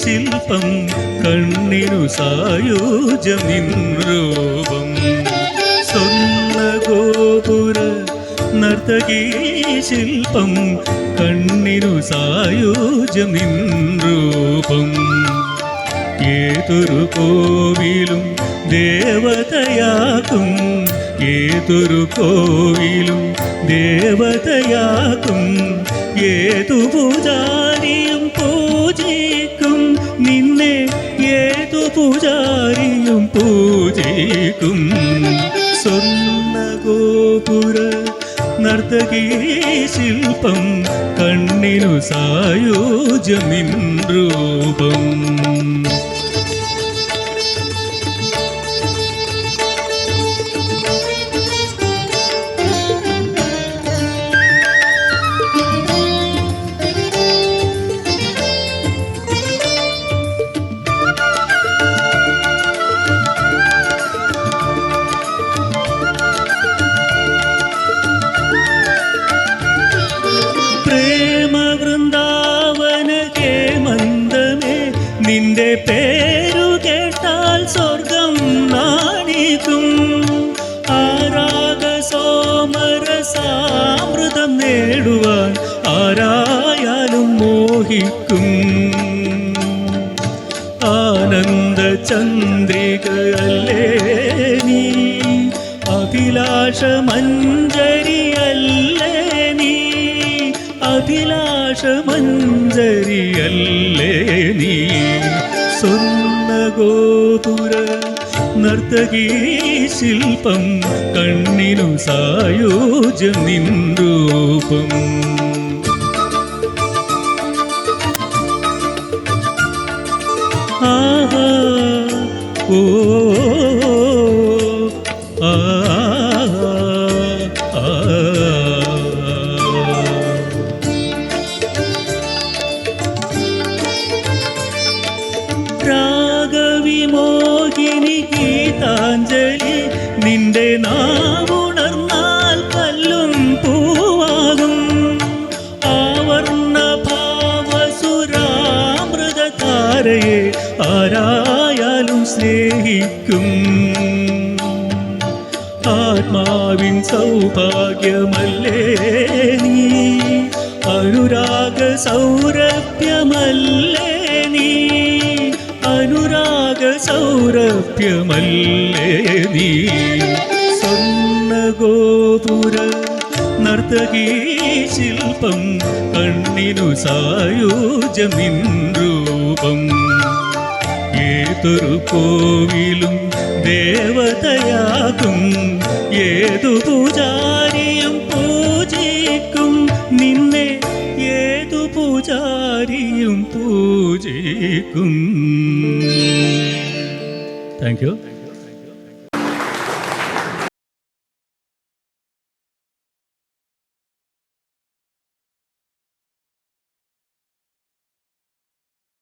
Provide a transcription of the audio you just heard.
ശില്പം കണ്ണിനു സായോജ്യം നിൻ ഗോപുര സ്വർണഗോപുര നർത്തകീ ശില്പം കണ്ണിനു രൂപം ഏതൊരു കോവിലും ദേവതയാകും ഏതൊരു കോവിലും ദേവതയാകും ഏതു പൂജാരിയും പൂജാരിയും പൂജിക്കും. സ്വർണഗോപുര നർത്തകീ ശില്പം കണ്ണിനു സായോജ്യമിൻ രൂപം. നിന്റെ പേരു കേട്ടാൽ സ്വർഗം നാണിക്കും ആരാഗ സോമരസാമൃതം നേടുവാൻ ആരായാലും മോഹിക്കും. ആനന്ദ ചന്ദ്രികയല്ലേ നീ? അഭിലാഷ മഞ്ജരിയല്ലേ നീ? അഭിലാഷ മഞ്ജരിയല്ലേ നീ? സ്വർണഗോപുര നർത്തകീ ശില്പം കണ്ണിനു സായോജ്യം നിന്ദൂപം ആഹാ ഓ നാവുണർന്നാൽ കല്ലും പൂവാകും. ആവർണ ആരായാലും സ്നേഹിക്കും. ആത്മാവിൻ സൗഭാഗ്യമല്ലേ നീ? അനുരാഗ സൗരഭ്യമല്ലേ നീ? അനുരാഗ സൗരഭ്യമല്ലേ നീ? സ്വർണഗോപുര നർത്തകീ ശില്പം കണ്ണിനു സായോജമിൻ രൂപം ഏതൊരു കോവിലും ദേവതയാകും ഏതു പൂജാരിയും പൂജിക്കും നിന്നെ ഏതു പൂജാരിയും പൂജിക്കും. Thank you